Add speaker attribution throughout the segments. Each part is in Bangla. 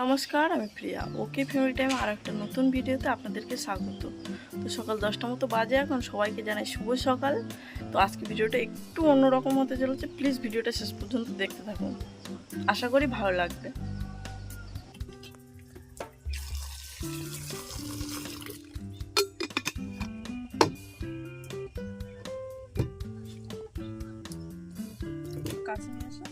Speaker 1: নমস্কার, আমি প্রিয়া। ওকে ফ্যামিলি টাইম আর একটা নতুন ভিডিওতে আপনাদেরকে স্বাগত। তো সকাল দশটা মতো বাজে এখন, সবাইকে জানাই শুভ সকাল। তো আজকে ভিডিওটা একটু অন্যরকম হতে চলেছে, প্লিজ ভিডিওটা শেষ পর্যন্ত দেখতে থাকুন। আশা করি ভালো লাগবে। কাছে নিয়ে আসো।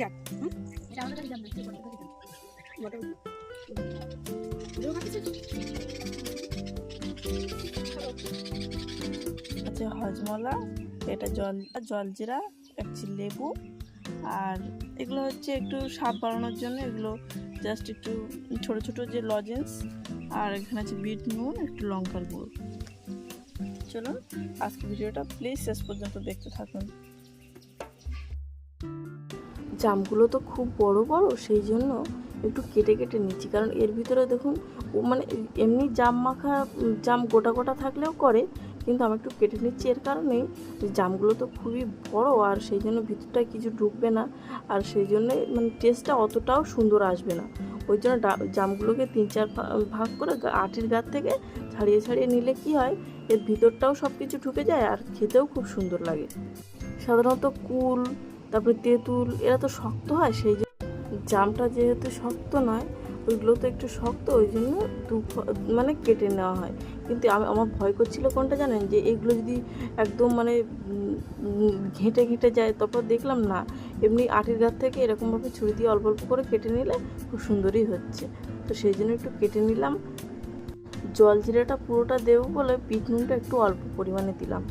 Speaker 2: যাক
Speaker 1: আছে হজমলা এটা জল জলজিরা একটি লেবু আর এগুলো হচ্ছে একটু স্বাদ বাড়ানোর জন্য এগুলো জাস্ট একটু ছোট ছোট যে লজেন্স আর এখানে আছে বিট নুন একটু লঙ্কার গুঁড়ো। চলুন আজকে ভিডিওটা প্লিজ শেষ পর্যন্ত দেখতে থাকুন। জামগুলো তো খুব বড় বড়, সেই জন্য একটু কেটে কেটে নিচ্ছি। কারণ এর ভিতরে দেখুন, ও মানে এমনি জাম মাখা জাম গোটা গোটা থাকলেও করে, কিন্তু আমি একটু কেটে নিচ্ছি। এর কারণেই জামগুলো তো খুবই বড়, আর সেই জন্য ভিতরটায় কিছু ঢুকবে না, আর সেই জন্য মানে টেস্টটা অতটাও সুন্দর আসবে না। ওই জন্য জামগুলোকে তিন চার ভাগ করে আটির গাছ থেকে ছাড়িয়ে ছাড়িয়ে নিলে কি হয়, এর ভিতরটাও সব কিছু ঢুকে যায়, আর খেতেও খুব সুন্দর লাগে। সাধারণত কুল তারপরে তেঁতুল, এরা তো শক্ত হয়, সেই জামটা যেহেতু শক্ত নয়, ওইগুলো তো একটু শক্ত, ওই জন্য দু মানে কেটে নেওয়া হয়। কিন্তু আমি, আমার ভয় করছিল কোনটা জানেন? যে এগুলো যদি একদম মানে ঘেঁটে ঘেঁটে যায়, তারপর দেখলাম না, এমনি আটির গাছ থেকে এরকমভাবে ছুরি দিয়ে অল্প অল্প করে কেটে নিলে খুব সুন্দরই হচ্ছে। তো সেই জন্য একটু কেটে নিলাম। জল জিরাটা পুরোটা দেবো বলে, বিট নুনটা একটু অল্প পরিমাণে দিলাম।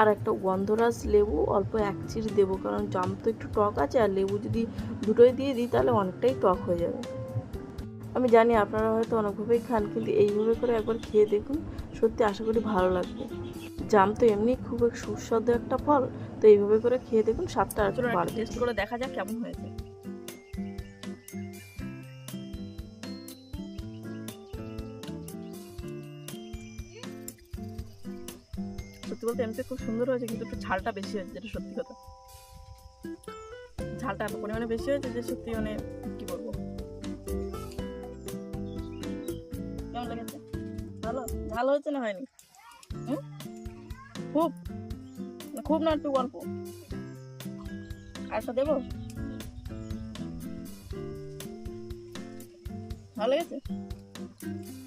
Speaker 1: আর একটা গন্ধরাজ লেবু অল্প এক চিড়ি দেবো কারণ জাম তো একটু টক আছে আর লেবু যদি দুটোই দিয়ে দিই তাহলে অনেকটাই টক হয়ে যাবে। আমি জানি আপনারা হয়তো অনেকভাবেই খান কিন্তু এইভাবে করে একবার খেয়ে দেখুন সত্যি আশা করি ভালো লাগবে। জাম তো এমনি খুব এক সুস্বাদু একটা ফল তো এইভাবে করে খেয়ে দেখুন স্বাদটা আর বাড়বে। টেস্ট করে দেখা যাক কেমন হয়েছে। সত্যি বলতে এমনিতে খুব সুন্দর হয়েছে, কিন্তু একটু ঝালটা বেশি হয়েছে, যেটা সত্যি কথা। ঝালটা এত পরিমাণে বেশি হয়েছে যে সত্যি মানে কি বলব? কেমন লেগেছে? ভালো? ভালো হয়েছে না হয়নি? খুব। খুব না, একটু অল্প। আরেকটা দেবো? ভালো লেগেছে?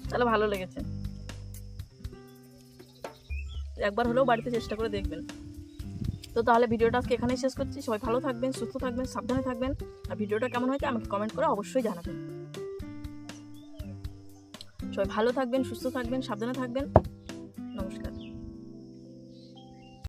Speaker 1: তাহলে ভালো লেগেছে। একবার হলেও বাড়িতে চেষ্টা করে দেখবেন। তো তাহলে ভিডিওটা আজকে এখানেই শেষ করছি। সবাই ভালো থাকবেন, সুস্থ থাকবেন, সাবধানে থাকবেন। আর ভিডিওটা কেমন হয়েছে আমাকে কমেন্ট করে অবশ্যই জানাবেন। সবাই ভালো থাকবেন, সুস্থ থাকবেন, সাবধানে থাকবেন।